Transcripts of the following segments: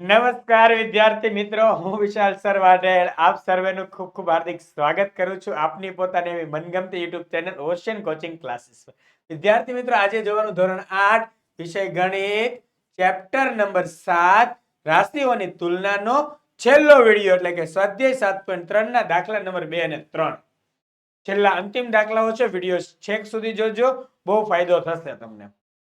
નમસ્કાર વિદ્યાર્થી મિત્રો, હું વિશાલ સર વાડેલ આપ સર્વેનું ખૂબ ખૂબ હાર્દિક સ્વાગત કરું છું આપની પોતાની એવી મનગમતી YouTube channel Ocean coaching classes વિદ્યાર્થી મિત્રો, આજે જોવાનું ધોરણ આઠ, વિષય ગણિત, ચેપ્ટર નંબર સાત, રાશિઓની તુલનાનો છેલ્લો વીડિયો એટલે કે સ્વાધ્યાય સાત પોઈન્ટ ત્રણ ના દાખલા નંબર બે અને ત્રણ. છેલ્લા અંતિમ દાખલાઓ છે, વીડિયો છેક સુધી જોજો, બહુ ફાયદો થશે તમને.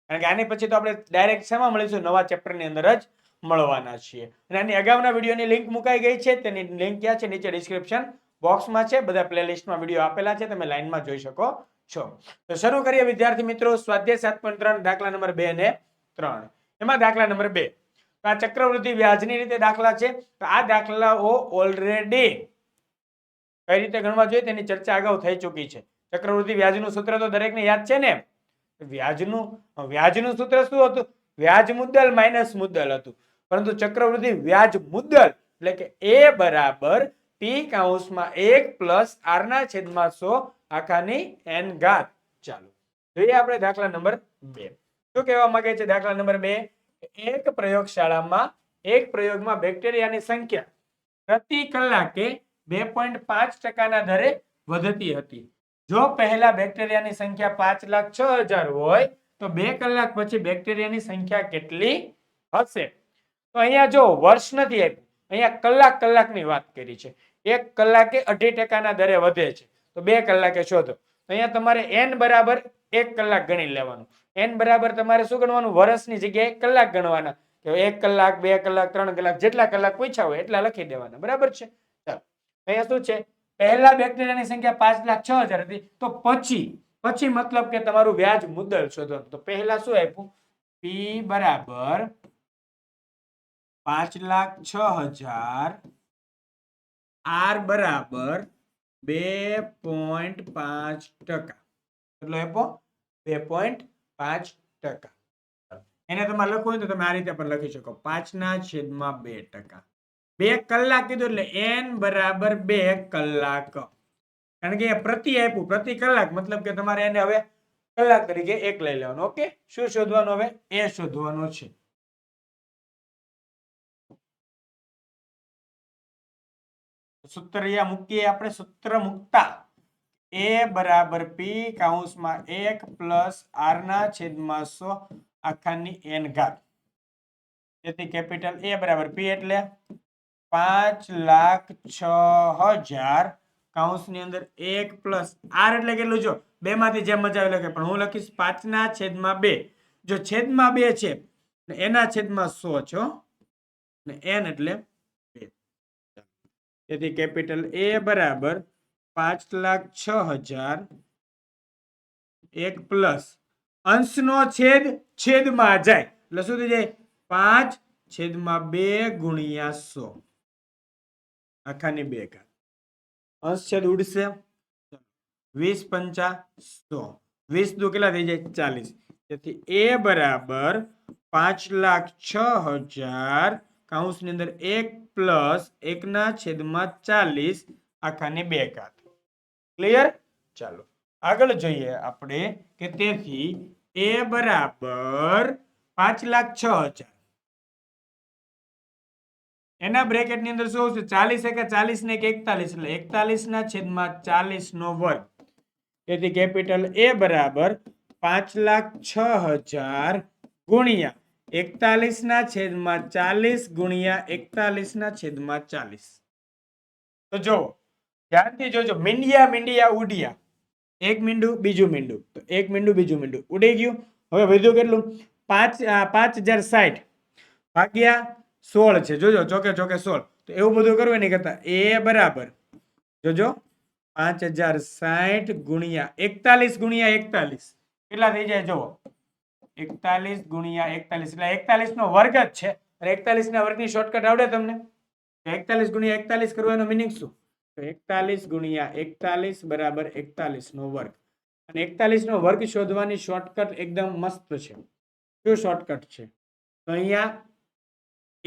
કારણ કે આની પછી તો આપણે ડાયરેક્ટ શેમાં મળીશું? નવા ચેપ્ટરની અંદર જ. મળવાના છીએ. અને આની અગાઉના વિડીયોની લિંક મુકાઈ ગઈ છે, તેની લિંક ક્યાં છે, નીચે ડિસ્ક્રિપ્શન બોક્સમાં છે. બધા પ્લેલિસ્ટમાં વીડિયો આપેલા છે, તમે લાઈનમાં જોઈ શકો છો. તો શરૂ કરીએ, વિદ્યાર્થી મિત્રો, સ્વાધ્યાય સાત પોઈન્ટ ત્રણ, દાખલા નંબર બે ને ત્રણ. એમાં દાખલા નંબર બે. આ ચક્રવૃદ્ધિ વ્યાજની રીતે દાખલા છે. તો આ દાખલાઓ ઓલરેડી કઈ રીતે ગણવા જોઈએ? તેની ચર્ચા અગાઉ થઈ ચૂકી છે. ચક્રવૃદ્ધિ વ્યાજનું સૂત્ર તો દરેકને યાદ છે ને? વ્યાજનું વ્યાજનું સૂત્ર શું હતું? વ્યાજ મુદ્દલ માઇનસ મુદ્દલ હતું. પરંતુ ચક્રવૃદ્ધિ વ્યાજ મુદ્દલ એટલે કે એ બરાબર પી કાઉન્સમાં એક પ્લસ આર ના છેદમાં સો આખાની એન ઘાત. ચાલો, જોઈએ આપણે દાખલા નંબર બે. શું કહેવા માંગે છે દાખલા નંબર બે? એક પ્રયોગશાળામાં, એક પ્રયોગમાં બેક્ટેરિયાની સંખ્યા પ્રતિ કલાકે બે પોઈન્ટ પાંચ ટકાના દરે વધતી હતી. જો પહેલા બેક્ટેરિયાની સંખ્યા પાંચ લાખ છ હજાર હોય તો બે કલાક પછી બેક્ટેરિયાની સંખ્યા કેટલી હશે? તો અહીંયા જો વર્ષ નથી આપ્યું, અહીંયા કલાક કલાકની વાત કરી છે. એક કલાકે અઢી ટકાના દરે વધે છે. તો બે કલાકે શોધો. અહીંયા તમારે એન બરાબર એક કલાક ગણી લેવાનું. એન બરાબર તમારે શું ગણવાનું? વર્ષની જગ્યાએ કલાક ગણવાના. એક કલાક, બે કલાક, ત્રણ કલાક, જેટલા કલાક પૂછ્યા હોય એટલા લખી દેવાના. બરાબર છે? ચાલો. અહીંયા શું છે? પહેલા બેક્ટેરિયાની સંખ્યા પાંચ લાખ છ હજાર હતી. તો પછી પછી મતલબ કે તમારું વ્યાજ મુદ્દલ શોધવાનું તો પહેલા શું આપ્યું? પી બરાબર પાંચ લાખ છ હજાર આર બરાબર બે પોઈન્ટ પાંચ ટકા. કેટલો આપ્યો? બે પોઈન્ટ પાંચ ટકા. એને તમારે લખવું હોય તો તમે આ રીતે પણ લખી શકો. પાંચના છેદમાં બે ટકા. બે કલાક કીધું એટલે એન બરાબર બે કલાક. કારણ કે પ્રતિ આપ્યું, પ્રતિ કલાક, મતલબ કે તમારે એને હવે કલાક તરીકે એક લઈ લેવાનું, ઓકે? શું શોધવાનું હવે? એ શોધવાનું છે. સૂત્ર અહીંયા મૂકીએ આપણે, સૂત્ર મૂકતા. એ બરાબર પી કાઉન્સમાં એક પ્લસ આર ના છેદમાં સો આખાની એન ઘાત. તેથી કેપિટલ એ બરાબર પી એટલે પાંચ લાખ છ હજાર કાઉન્સની અંદર એક પ્લસ આર એટલે કેટલું જો બે માંથી જેમ મજા આવે લખે પણ હું લખીશ પાંચના છેદમાં બે. જો છેદમાં બે છે એના છેદમાં સો છો ને એન એટલે બે. તેથી કેપિટલ એ બરાબર પાંચ લાખ છ હજાર એક પ્લસ. અંશનો છેદ છેદમાં જાય. એટલે શું થઈ જાય? પાંચ છેદમાં બે ગુણ્યા સો. આખાની બે ઘાત. અંશ છેદ ઉડશે વીસ પંચા સો વીસ દુ કેટલા થઈ જાય ચાલીસ તેથી એ બરાબર પાંચ લાખ છ હજાર કાઉન્સની અંદર એક પ્લસ એકના છેદમાં ચાલીસ આખાની બે ઘાત ક્લિયર ચાલો આગળ જોઈએ આપણે કે તેથી એ બરાબર પાંચ લાખ છ હજાર એના બ્રેકેટની અંદર શું આવશે ચાલીસ એકા ચાલીસ ને એક એકતાલીસ. એટલે એકતાલીસ ના છેદમાં ચાલીસ નો વર્ગ. તેથી કેપિટલ એ બરાબર પાંચ લાખ છ હજાર ગુણ્યા એકતાલીસ ના છેદમાં ચાલીસ ગુણ્યા એકતાલીસ ના છેદમાં ચાલીસ. તો જો ધ્યાનથી જોજો, મીંડિયા મીંડિયા ઉડિયા. એક મીંડું, બીજું મીંડું. તો એક મીંડું, બીજું મીંડું. ઉડી ગયું. હવે વધ્યું કેટલું? પાંચ પાંચ હજાર સાઠ. ભાગ્યા સોળ છે. જોજો, ચોકે ચોકે સોળ. તો એવું બધું કરવું નહીં કરતા એ બરાબર. જોજો, પાંચ હજાર સાઠ ગુણ્યા એકતાલીસ ગુણ્યા એકતાલીસ. કેટલા થઈ જાય? જુઓ. એકતાલીસ ગુણ્યા એકતાલીસ. એટલે એકતાલીસ નો વર્ગ જ છે. અને એકતાલીસ ના વર્ગની શોર્ટકટ આવડે તમને? એકતાલીસ ગુણ્યા એકતાલીસ કરવાનો મિનિંગ શું? તો એકતાલીસ ગુણ્યા એકતાલીસ બરાબર એકતાલીસ નો વર્ગ. અને એકતાલીસ નો વર્ગ શોધવાની શોર્ટકટ એકદમ મસ્ત છે. શું શોર્ટકટ છે? તો અહીંયા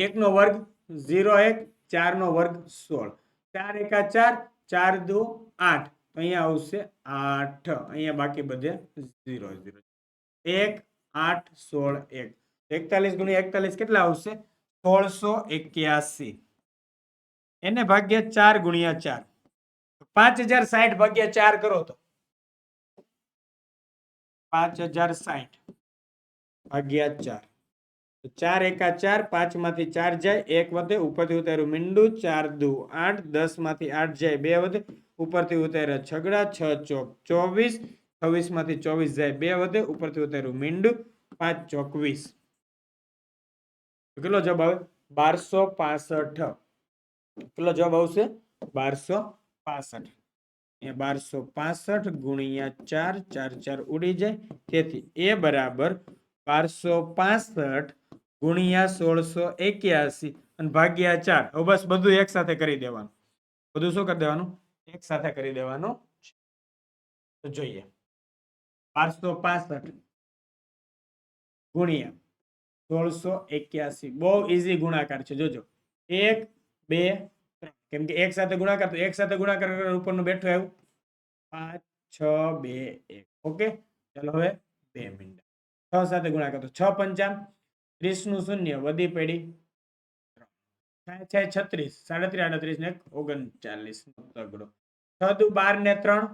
એકનો વર્ગ ઝીરો એક, ચારનો વર્ગ સોળ. ચાર એકા ચાર ચાર દો આઠ. તો અહીંયા આવશે આઠ. અહીંયા બાકી બધે ઝીરો ઝીરો. એક, આઠ, સોળ, એક. એકતાલીસ ગુણ્યા એકતાલીસ કેટલા આવશે? સોળસો એક્યાસી. એને ભાગ્યા ચાર ગુણ્યા ચાર. પાંચ હજાર સાઠ ભાગ્યા ચાર કરો તો. પાંચ હજાર સાઠ ભાગ્યા ચાર. ચાર એકા ચાર પાંચમાંથી ચાર જાય, એક વધે, ઉપરથી ઉતાર્યું મીંડું, ચાર દુ, આઠ દસમાંથી આઠ જાય, બે વધે, ઉપરથી ઉતાર્યા છગડા, છ, ચોક, ચોવીસ છવ્વીસમાંથી ચોવીસ જાય, બે વધે, ઉપરથી ઉતાર્યું મીંડું, પાંચ, ચોકવીસ. કેટલો જવાબ આવે? બારસો પાસઠ. કેટલો જવાબ આવશે? બારસો પાસઠ. એ બારસો પાસઠ ગુણ્યા ચાર ચાર ચાર ઉડી જાય. તેથી એ બરાબર બારસો પાસઠ ગુણ્યા સોળસો એક્યાસી અને ભાગ્યા ચાર. હવે બસ બધું એક સાથે કરી દેવાનું. બધું શું કરી દેવાનું? એક સાથે કરી દેવાનું તો જોઈએ. બારસો પાસઠ ગુણ્યા સોળસો એક્યાસી. બહુ ઇઝી ગુણાકાર છે. જોજો. એક, બે, ત્રણ. કેમ કે એક સાથે ગુણાકાર, તો એક સાથે ગુણાકાર ઉપરનું બેઠું આવ્યું. પાંચ, છ, બે, એક. ઓકે? ચાલો હવે બે મિનિટ. છ સાથે ગુણાકાર તો છ પંચામ ત્રીસનું શૂન્ય, વધી પેઢી થાય છે છત્રીસ, સાડત્રીસ, આડત્રીસ ને ઓગણચાલીસ તગડો. છ દુ બાર ને ત્રણ,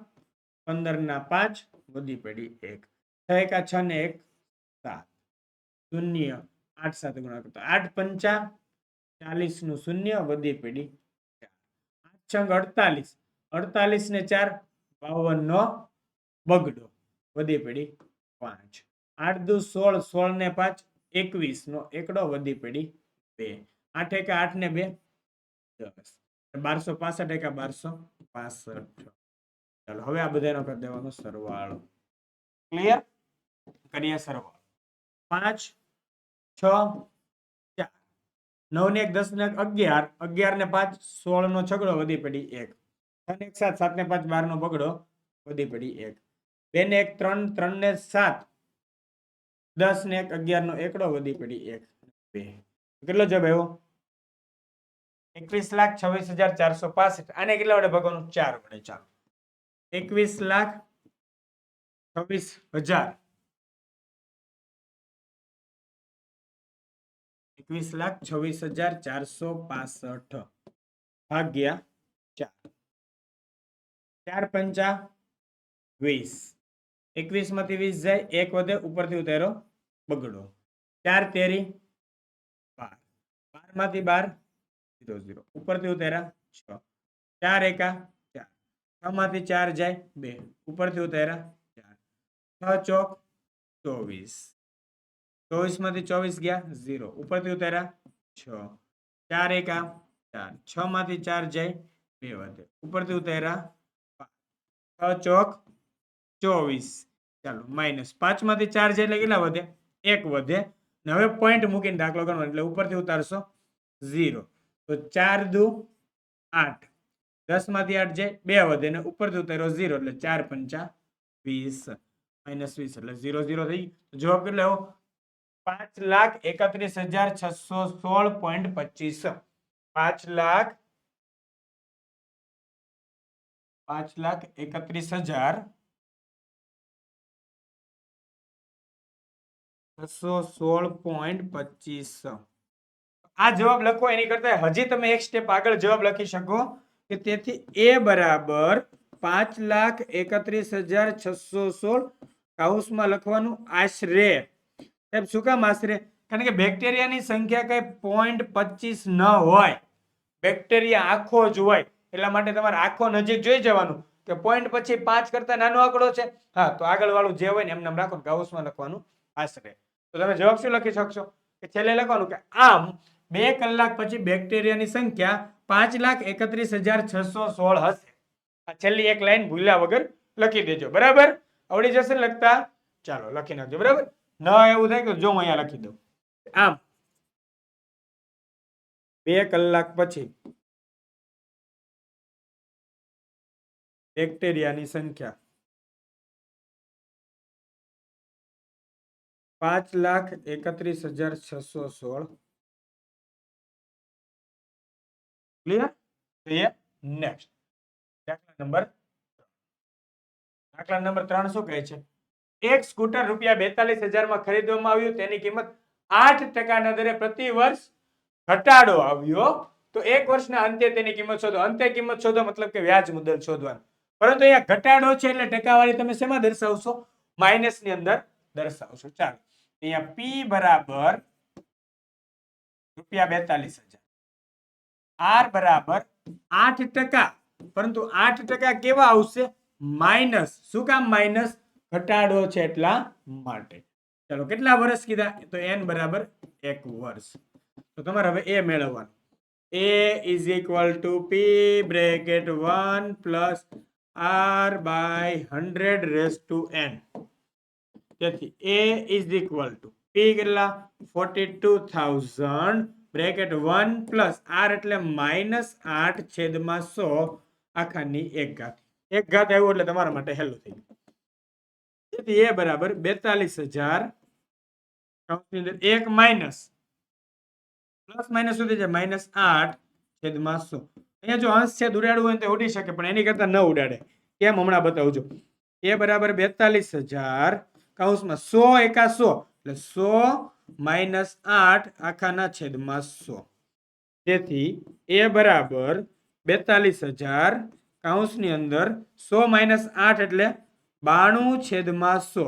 પંદર ના પાંચ, વધી પડી એક. છ એકા છ ને એક, સાત. શૂન્ય, આઠ સાથે ગુણાકાર તો આઠ પંચા ચાલીસનું શૂન્ય, વધી પડી. આઠ છંગ અડતાલીસ અડતાલીસ ને ચાર બાવન નો બગડો, વધી પડી પાંચ. આઠ દુ સોળ સોળ ને પાંચ એકવીસ નો એકડો વધી પડી બે. આઠ એકા આઠ ને બે? દસ. બારસો પાસઠ એકા બારસો પાસઠ. ચાલો, હવે આ બધાનો કરી દેવાનો સરવાળો. ક્લિયર કરીએ સરવાળો. પાંચ, છ, ચાર. નવ ને એક, દસ ને અગિયાર. અગિયાર ને પાંચ સોળ નો છગડો વધી પડી એક. છ એક, સાત. સાત ને પાંચ બાર નો બગડો વધી પડી એક. બે ને એક, ત્રણ ત્રણ ને સાત. દસ ને એક અગિયાર નો એકડો વધી પડી એક. બે કેટલો જવાબ આવ્યો? એકવીસ લાખ છવ્વીસ હજાર ચારસો પાસઠ. આને કેટલા વડે ભાગવાનું? ચાર વડે ચાલો એકવીસ લાખ છવ્વીસ હજાર. એકવીસ લાખ છવ્વીસ હજાર ચારસો પાસઠ. ભાગ્યા ચાર. ચાર પંચા વીસ. એકવીસમાંથી વીસ જાય, એક વધે, ઉપરથી ઉતારો, બગડો. ચાર, તેરી, બાર. બારમાંથી બાર, ઝીરો ઝીરો. ઉપરથી ઉતાર્યા, છ. ચાર એકા, ચાર. છ માંથી ચાર જાય, બે. ઉપરથી ઉતાર્યા, ચાર. છ ચોક, ચોવીસ. ચોવીસમાંથી ચોવીસ ગયા, ઝીરો. ઉપરથી ઉતાર્યા, છ. ચાર એકા, ચાર. છ માંથી ચાર જાય, બે વધે. ઉપરથી ઉતાર્યા પાંચ. છ ચોક ચોવીસ. ચાલો માઇનસ પાંચમાંથી ચાર છે એટલે કેટલા વધે? એક વધે. ને હવે પોઈન્ટ મૂકીને દાખલો ગણવાનો એટલે ઉપરથી ઉતારશો. ઝીરો તો ચાર દુ આઠ. દસમાંથી આઠ છે બે વધે ને ઉપરથી ઉતાર્યો ઝીરો એટલે ચાર પંચા વીસ. માઇનસ વીસ એટલે ઝીરો ઝીરો થઈ. જવાબ કેટલો પાંચ લાખ એકત્રીસ હજાર છસો સોળ પોઈન્ટ પચીસ. પાંચ લાખ પાંચ લાખ એકત્રીસ હજાર છસો સોળ પોઈન્ટ પચીસ. આ જવાબ લખો, એની કરતા હજી તમે એક સ્ટેપ આગળ જવાબ લખી શકો કે તેથી એ બરાબર પાંચ લાખ એકત્રીસ હજાર છસો સોળ કાઉસમાં લખવાનું આશરે. સાહેબ, શું કામ આશરે? કારણ કે બેક્ટેરિયાની સંખ્યા કઈ પોઈન્ટ પચીસ ન હોય. બેક્ટેરિયા આખો જ હોય. એટલા માટે તમારે આખો નજીક જોઈ જવાનું કે પોઈન્ટ પછી પાંચ કરતા નાનો આંકડો છે. હા, તો આગળ વાળું જે હોય ને એમને એમ રાખો ગાઉસમાં લખવાનું આશરે. તો તમે જવાબ શું લખી શકશો? કે છેલ્લે લખવાનું કે આમ બે કલાક પછી બેક્ટેરિયાની સંખ્યા પાંચ લાખ એકત્રીસ હજાર છસો સોળ હશે. આ છેલ્લી એક લાઈન ભૂલ્યા વગર લખી દેજો. બરાબર? આવડી જશે લખતા? ચાલો, લખી નાખજો. બરાબર? ન એવું થાય કે જો હું અહીંયા લખી દઉં. આમ. બે કલાક પછી બેક્ટેરિયાની સંખ્યા પાંચ લાખ એકત્રીસ હજાર છસો સોળ. ક્લિયર નેક્સ્ટ દાખલા નંબર દાખલા નંબર ત્રણ શું કહે છે? એક સ્કૂટર રૂપિયા બેતાલીસ હજારમાં ખરીદવામાં આવ્યું, તેની કિંમત આઠ ટકાના દરે પ્રતિ વર્ષ ઘટાડો આવ્યો. તો એક વર્ષના અંતે તેની કિંમત શોધો. અંતે કિંમત શોધો મતલબ કે વ્યાજ મુદ્દલ શોધવાનું. પરંતુ અહીંયા ઘટાડો છે એટલે ટકાવારી તમે શેમાં દર્શાવશો? માઇનસની અંદર દર્શાવશો. ચાલો. અહીંયા પી બરાબર રૂપિયા બેતાલીસ હજાર. આર બરાબર આઠ ટકા. પરંતુ આઠ ટકા કેવા આવશે? માઇનસ શું કામ માઇનસ ઘટાડો છે એટલા માટે. ચાલો, કેટલા વર્ષ કીધા? તો એન બરાબર એક વર્ષ. તો તમારે હવે એ મેળવવાનું. A is equal to P bracket one plus R by hundred raise to N તેથી A is equal to P કેટલા? Forty two thousand bracket one plus R એટલે માઇનસ આઠ છેદમાં સો. આખાની એક ઘાત. એક ઘાત આવ્યું એટલે તમારા માટે હેલું થઈ ગયું. તેથી એ બરાબર બેતાલીસ હજાર. એક માઇનસ પ્લસ માઇનસ સુધી છે માઇનસ આઠ છેદમાં સો. અહીંયા જો અંશ છે ઉડાડવું હોય તો ઉડી શકે, પણ એની કરતા ન ઉડાડે. કેમ? હમણાં બતાવજો એ બરાબર બેતાલીસ હજાર. કૌંસમાં સો એકા સો. એટલે સો માઇનસ આઠ આખાના છેદમાં સો. તેથી એ બરાબર બેતાલીસ હજાર કૌંસની અંદર સો માઇનસ આઠ એટલે બાણું છેદમાં સો.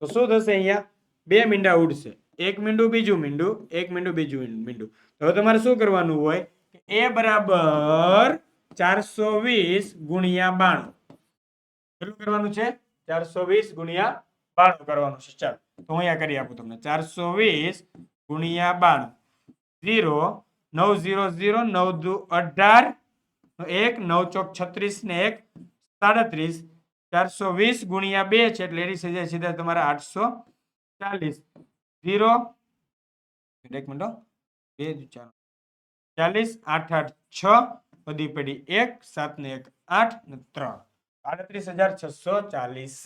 તો શું થશે અહીંયા? બે મીંડા ઉડશે. એક મીંડું, બીજું મીંડું, એક મીંડું, બીજું મીંડું. હવે તમારે શું કરવાનું હોય? એ બરાબર ચારસો વીસ ગુણ્યા બાણું. કેટલું કરવાનું છે? ચારસો વીસ ગુણ્યા બાણું કરવાનું છે. ચાલો, તો હું અહીંયા કરી આપું તમને. ચારસો વીસ ગુણ્યા બાણું. ઝીરો, નવ ઝીરો ઝીરો, નવ દુ અઢાર એક, નવ ચોક છત્રીસ ને એક, સાડત્રીસ. ચારસો વીસ ગુણ્યા બે છે એટલે એની સીધા સીધા તમારા આઠસો ચાલીસ. ઝીરો. એક મિનિટો બે ચાર. ચાલીસ, આઠ આઠ, છ, બધી પડી એક, સાત ને એક, આઠ ને ત્રણ. આડત્રીસ હજાર છસો ચાલીસ.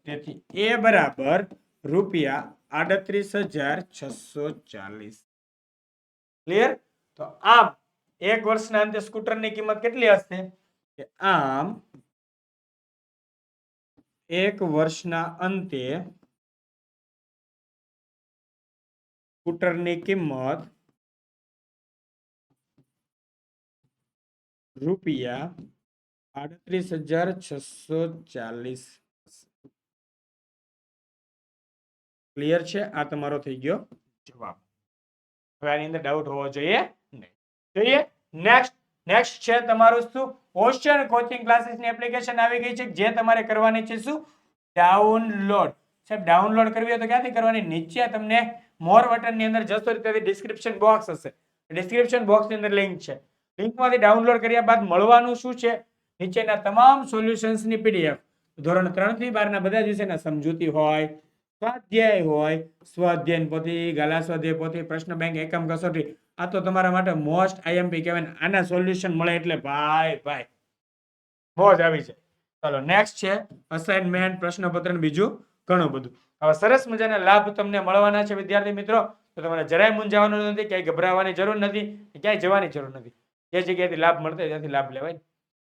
તેથી એ બરાબર રૂપિયા આડત્રીસ હજાર છસો ચાલીસ. ક્લિયર તો આમ એક વર્ષના અંતે સ્કૂટરની કિંમત કેટલી હશે? કે આમ એક વર્ષના અંતે સ્કૂટરની કિંમત રૂપિયા આડત્રીસ હજાર છસો ચાલીસ. ક્લિયર છે? આ તમારો થઈ ગયો. જવાબ. હવે આની અંદર ડાઉટ હોવો જોઈએ નહીં. જોઈએ? નેક્સ્ટ નેક્સ્ટ છે તમારું શું? ઓશન કોચિંગ ક્લાસીસની એપ્લિકેશન આવી ગઈ છે. જે તમારે કરવાની છે શું? ડાઉનલોડ સાહેબ ડાઉનલોડ કરવી હોય તો ક્યાંથી કરવાની? નીચે તમને મોર બટનની અંદર જશો ત્યાંથી ડિસ્ક્રિપ્શન બોક્સ હશે. ડિસ્ક્રિપ્શન બોક્સની અંદર લિંક છે. લિંકમાંથી ડાઉનલોડ કર્યા બાદ મળવાનું શું છે? નીચેના તમામ સોલ્યુશન્સની પીડીએફ ધોરણ ત્રણથી બારના બધા જ વિષયના સમજૂતી હોય સ્વાધ્યાય હોય સ્વાધ્યાય પોથી ગાલા સ્વાધ્યાય પોથી પ્રશ્ન બેંક એકમ કસોટી. આ તો તમારા માટે મોસ્ટ આઈએમપી કહેવાય આના સોલ્યુશન મળે એટલે ભાઈ ભાઈ. મોજ આવી જાય. ચાલો નેક્સ્ટ છે અસાઇનમેન્ટ પ્રશ્નપત્ર બીજું ઘણું બધું. હવે સરસ મજાના લાભ તમને મળવાના છે, વિદ્યાર્થી મિત્રો. તો તમારે જરાય મૂંઝાવાનું નથી, ક્યાંય ગભરાવાની જરૂર નથી, ક્યાંય જવાની જરૂર નથી. જે જગ્યાએથી લાભ મળતો ત્યાંથી લાભ લેવાય.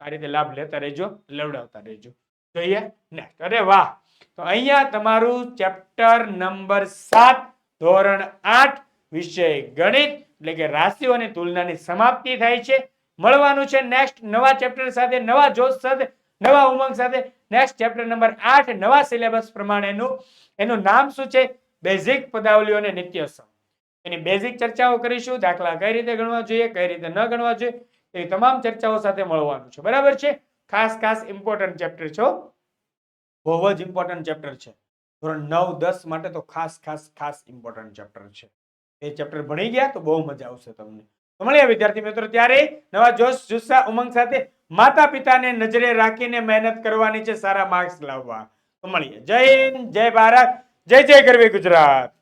આ રીતે લાભ લેતા રહેજો, લેવડાવતા રહેજો. જોઈએ નેક્સ્ટ અરે વાહ! તો અહીંયા તમારું ચેપ્ટર નંબર સાત, ધોરણ આઠ, વિષય ગણિત, એટલે કે રાશિઓ તુલનાની સમાપ્તિ થાય છે. મળવાનું છે નેક્સ્ટ નવા ચેપ્ટર સાથે, નવા જોશ સાથે, નવા ઉમંગ સાથે. નેક્સ્ટ ચેપ્ટર નંબર આઠ, નવા સિલેબસ પ્રમાણેનું. એનું નામ શું છે? બેઝિક પદાવલીઓ અને નિત્યસમ. એની બેઝિક ચર્ચાઓ કરીશું. દાખલા કઈ રીતે ગણવા જોઈએ, કઈ રીતે ન ગણવા જોઈએ, એ તમામ ચર્ચાઓ સાથે મળવાનું છે. બરાબર છે? ખાસ ખાસ ઇમ્પોર્ટન્ટ ચેપ્ટર છે. બહુ જ ઇમ્પોર્ટન્ટ ચેપ્ટર છે. ધોરણ નવ, દસ માટે તો ખાસ ખાસ ખાસ ઇમ્પોર્ટન્ટ ચેપ્ટર છે. એ ચેપ્ટર ભણી ગયા તો બહુ મજા આવશે તમને. તો મળીએ વિદ્યાર્થી મિત્રો ત્યારે નવા જોશ, જુસ્સા, ઉમંગ સાથે માતા પિતાને નજરે રાખીને મહેનત કરવાની છે, સારા માર્ક્સ લાવવા. તો મળીએ. જય હિન્દ, જય ભારત, જય જય ગરવી ગુજરાત.